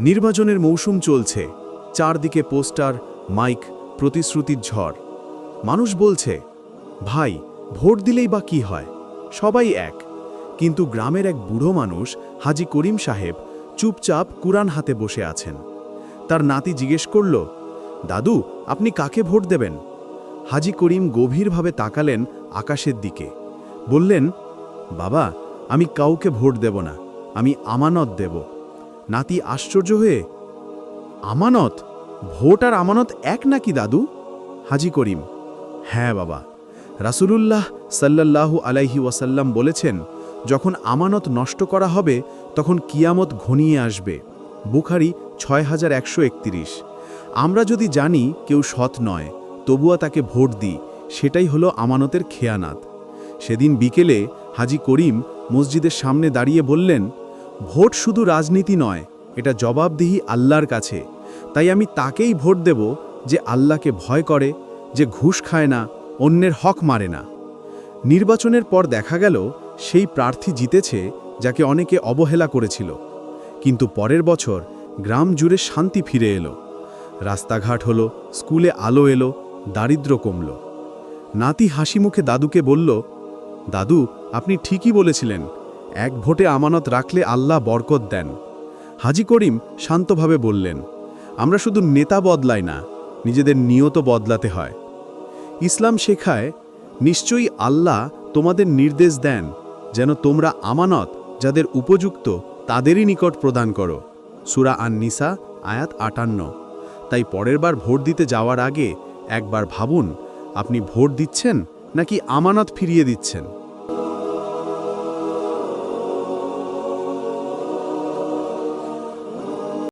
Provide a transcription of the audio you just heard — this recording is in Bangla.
নির্বাচনের মৌসুম চলছে। চারদিকে পোস্টার, মাইক, প্রতিশ্রুতির ঝড়। মানুষ বলছে, ভাই, ভোট দিলেই বা কি হয়? সবাই এক। কিন্তু গ্রামের এক বুড়ো মানুষ, হাজি করিম সাহেব, চুপচাপ কুরআন হাতে বসে আছেন। তার নাতি জিজ্ঞেস করল, দাদু, আপনি কাকে ভোট দেবেন? হাজি করিম গভীরভাবে তাকালেন আকাশের দিকে। বললেন, বাবা, আমি কাউকে ভোট দেব না, আমি আমানত দেব। নাতি আশ্চর্য হয়ে, আমানত? ভোট আর আমানত এক নাকি দাদু? হাজি করিম হ্যাঁ বাবা। রাসূলুল্লাহ সাল্লাল্লাহু আলাইহি ওয়াসাল্লাম বলেছেন, যখন আমানত নষ্ট করা হবে, তখন কিয়ামত ঘনিয়ে আসবে। বুখারি ছয় হাজার একশো একত্রিশ। আমরা যদি জানি কেউ সৎ নয় তবুয়া তাকে ভোট দিই। সেটাই হলো আমানতের খেয়ানাত। সেদিন বিকেলে হাজি করিম মসজিদের সামনে দাঁড়িয়ে বললেন ভোট শুধু রাজনীতি নয়, এটা জবাবদিহি আল্লাহর কাছে। তাই আমি তাকেই ভোট দেব যে আল্লাহকে ভয় করে, যে ঘুষ খায় না, অন্যের হক মারে না। নির্বাচনের পর দেখা গেল, সেই প্রার্থী জিতেছে যাকে অনেকে অবহেলা করেছিল। কিন্তু পরের বছর গ্রাম জুড়ে শান্তি ফিরে এলো। রাস্তাঘাট হলো, স্কুলে আলো এলো দারিদ্র কমল। নাতি হাসি মুখে দাদুকে বলল, দাদু, আপনি ঠিকই বলেছিলেন এক ভোটে আমানত রাখলে আল্লাহ বরকত দেন। হাজি করিম শান্তভাবে বললেন, আমরা শুধু নেতা বদলাই না, নিজেদের নিয়ত বদলাতে হয়। ইসলাম শেখায়, নিশ্চয়ই আল্লাহ তোমাদের নির্দেশ দেন, যেন তোমরা আমানত যাদের উপযুক্ত তাদেরই নিকট প্রদান করো। সুরা আন নিসা আয়াত আটান্ন। তাই পরের বার ভোট দিতে যাওয়ার আগে একবার ভাবুন, আপনি ভোট দিচ্ছেন নাকি আমানত ফিরিয়ে দিচ্ছেন?